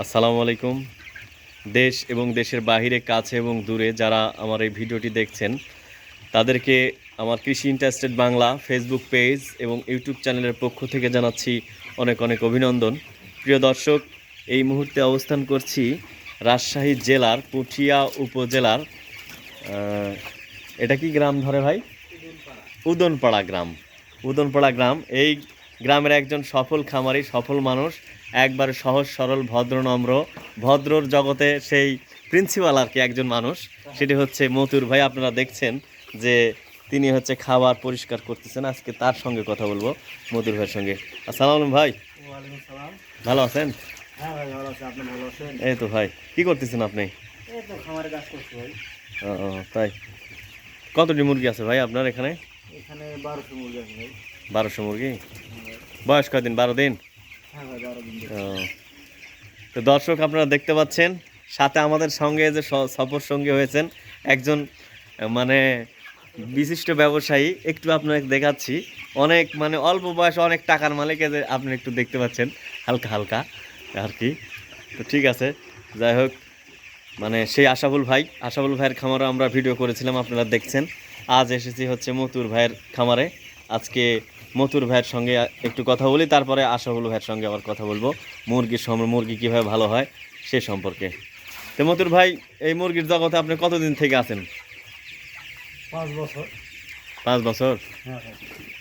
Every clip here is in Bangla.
আসসালামু আলাইকুম। দেশ এবং দেশের বাহিরে, কাছে এবং দূরে যারা আমার এই ভিডিওটি দেখছেন, তাদেরকে আমার কৃষি ইন্টারেস্টেড বাংলা ফেসবুক পেজ এবং ইউটিউব চ্যানেলের পক্ষ থেকে জানাচ্ছি অনেক অনেক অভিনন্দন। প্রিয় দর্শক, এই মুহূর্তে অবস্থান করছি রাজশাহী জেলার পুঠিয়া উপজেলার এটা কি গ্রাম ধরে ভাই? উদনপাড়া গ্রাম। উদনপাড়া গ্রাম। এই গ্রামের একজন সফল খামারি, সফল মানুষ একবার সহজ সরল ভদ্র নম্র ভদ্রর জগতে সেই প্রিন্সিপাল আর কি একজন মানুষ সেটি হচ্ছে মতুর ভাই। আপনারা দেখছেন যে তিনি হচ্ছে খাবার পরিষ্কার করতেছেন। আজকে তার সঙ্গে কথা বলব মতুর ভাইয়ের সঙ্গে। আসসালামু ভাই। ওয়ালাইকুম ভালো আছেন? হ্যাঁ ভালো আছেন? এই তো ভাই কি করতেছেন আপনি? ও, তাই। কতটি মুরগি আছে ভাই আপনার এখানে? এখানে বারোশো মুরগি আছে ভাই। বারোশো মুরগি? বয়স কয়দিন? বারো দিন? তো দর্শক আপনারা দেখতে পাচ্ছেন, সাথে আমাদের সঙ্গে যে সফর সঙ্গী হয়েছেন একজন মানে বিশিষ্ট ব্যবসায়ী, একটু আপনাকে দেখাচ্ছি। অনেক মানে অল্প বয়সে অনেক টাকার মালিক যে আপনি একটু দেখতে পাচ্ছেন, হালকা হালকা আর কি। তো ঠিক আছে, যাই হোক মানে সেই আশাফুল ভাই, আশাফুল ভাইয়ের খামারও আমরা ভিডিও করেছিলাম, আপনারা দেখছেন। আজ এসেছি হচ্ছে মতুর ভাইয়ের খামারে। আজকে মতুর ভাইয়ের সঙ্গে একটু কথা বলি তারপরে আশাফুল ভাইয়ের সঙ্গে আবার কথা বলব। মুরগির সম মুরগি কীভাবে ভালো হয় সে সম্পর্কে। তো মতুর ভাই এই মুরগির জগতে আপনি কতদিন থেকে আছেন? পাঁচ বছর। পাঁচ বছর? হ্যাঁ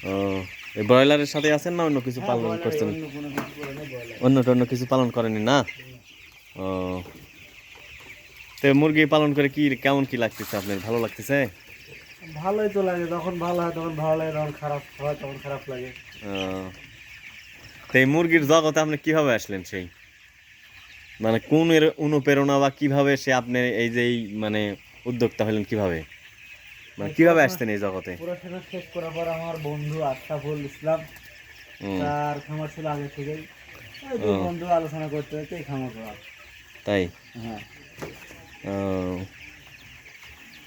ও এই ব্রয়লারের সাথে আছেন না অন্য কিছু হ্যাঁ, পালন করছেন? অন্য অন্য কিছু পালন করেনি না? ও। তো মুরগি পালন করে কি কেমন কি লাগতেছে আপনার? ভালো লাগতেছে? ভালোই তো লাগে যখন ভালো হয় তখন ভালো লাগে যখন খারাপ হয় তখন খারাপ লাগে। তো এই মুরগির জগতে আপনি কীভাবে আসলেন সেই? মানে কোন এর অনুপ্রেরণা বা কীভাবে সে আপনি এই যে মানে উদ্যোক্তা হলেন কীভাবে? মানে কীভাবে আসতেন এই জগতে? পড়াশোনা শেষ করার পর আমার বন্ধু আশরাফুল ইসলাম তার খামার ছিল আগে থেকেই। বন্ধু আলোচনা করতে করতে এই খামার করা। তাই? হ্যাঁ।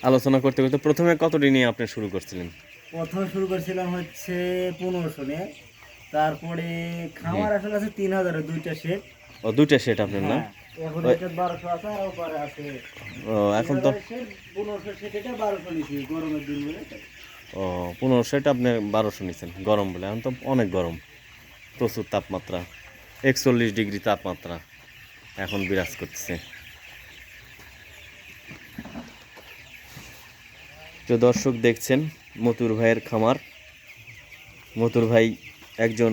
আলোচনা করতে করতে প্রথমে কতটি নিয়ে আপনি শুরু করছিলেন? প্রথমে শুরু করেছিলাম হচ্ছে পনেরোশো নিয়ে। তারপরে খামার আসলে আছে তিন হাজারের দুইটা সেট ও দুইটা সেট আপনার না? হ্যাঁ, ও এখন তো ও পনেরো সেট আপনি বারোশো নিচ্ছেন গরম বলে। এখন তো অনেক গরম প্রচুর তাপমাত্রা একচল্লিশ ডিগ্রি তাপমাত্রা এখন বিরাজ করতেছে। তো দর্শক, দেখছেন মতুর ভাইয়ের খামার। মতুর ভাই একজন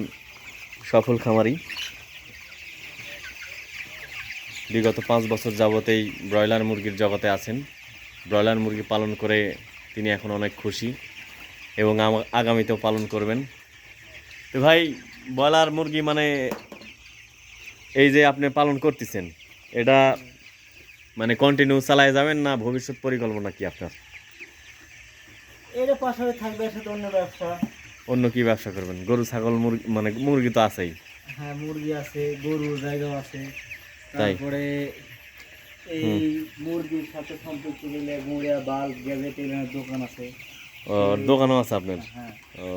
সফল খামারি। বিগত পাঁচ বছর যাবতেই ব্রয়লার মুরগির জগতে আছেন। ব্রয়লার মুরগি পালন করে তিনি এখন অনেক খুশি এবং আগামীতেও পালন করবেন। তো ভাই, ব্রয়লার মুরগি মানে এই যে আপনি পালন করতেছেন, এটা মানে কন্টিনিউ চালায় যাবেন না ভবিষ্যৎ পরিকল্পনা কি আপনার? পাশাপাশি থাকবে সাথে অন্য ব্যবসা। অন্য কি ব্যবসা করবেন? গরু ছাগল মুরগি মানে মুরগি তো আছেই। হ্যাঁ মুরগি আছে গরুর জায়গাও আছে? তারপরে এই মুরগির সাথে মুড়িয়া বাল্ব গ্যাজেট দোকান আছে। ও দোকানও আছে আপনার? হ্যাঁ। ও।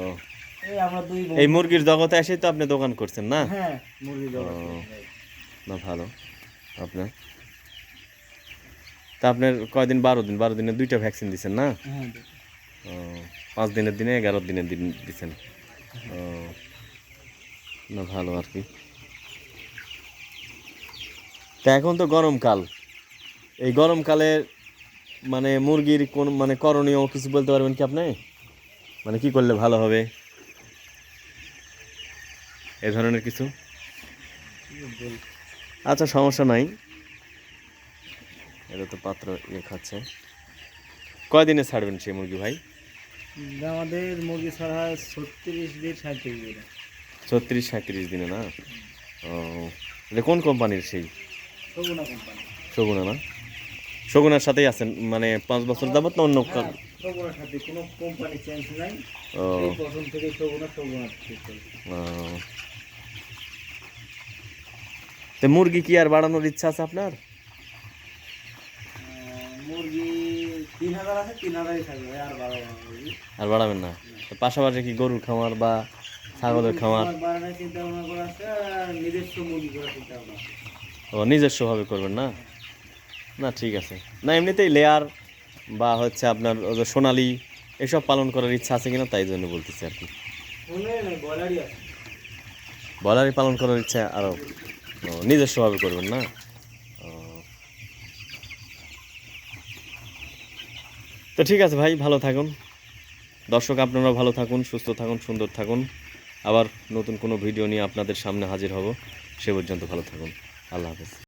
এই মুরগির জগতে এসেই তো আপনি দোকান করছেন না? হ্যাঁ না ভালো। আপনার? তা আপনার কয়দিন বারো দিন? বারো দিনে দুইটা ভ্যাকসিন দিচ্ছেন না? হ্যাঁ পাঁচ দিনের দিনে, এগারো দিনের দিন দিচ্ছেন না, ভালো আর কি। তা এখন তো গরমকাল এই গরমকালে মানে মুরগির কোন মানে করণীয় কিছু বলতে পারবেন কি আপনি? মানে কি করলে ভালো হবে? এ ধরনের কিছু? আচ্ছা সমস্যা নাই। এটা তো পাত্র ইয়ে খাচ্ছে। কয়দিনে ছাড়বেন সেই মুরগি ভাই? আমাদের মুরগি ছাড়া হয় ছত্রিশ দিন সাঁত্রিশ দিন। ছত্রিশ সাঁত্রিশ দিনে না? ও এটা কোন কোম্পানির সেই? সগুনা কোম্পানি। শগুনা না? শগুনার সাথেই আছেন মানে পাঁচ বছর যাবত না অন্য সগুনার সাথে কোনো কোম্পানি চেঞ্জ নাই। ও। প্রথম থেকে সগুনা সগুনা ঠিক চলছে ও। তো মুরগি কি আর বাড়ানোর ইচ্ছা আছে আপনার? মুরগি তিন হাজার আছে তিন হাজারই থাকবে আর বাড়াবো আর বাড়াবেন না? পাশাপাশি কি গরুর খামার বা ছাগলের খামার? বাড়ানোর চিন্তা ভাবনা করা আছে আর নিজস্ব মুরগি করার চিন্তা ভাবনা ও নিজস্বভাবে করবেন না? না ঠিক আছে। না এমনিতেই লেয়ার বা হচ্ছে আপনার সোনালি এসব পালন করার ইচ্ছা আছে কিনা তাই জন্য বলতেছি আর কি। শুনে বলারই পালন করার ইচ্ছা আরও নিজস্বভাবে করবেন না? তো ঠিক আছে ভাই, ভালো থাকুন। দর্শক আপনারা ভালো থাকুন, সুস্থ থাকুন, সুন্দর থাকুন। আবার নতুন কোনো ভিডিও নিয়ে আপনাদের সামনে হাজির হব। সে পর্যন্ত ভালো থাকুন। আল্লাহ হাফেজ।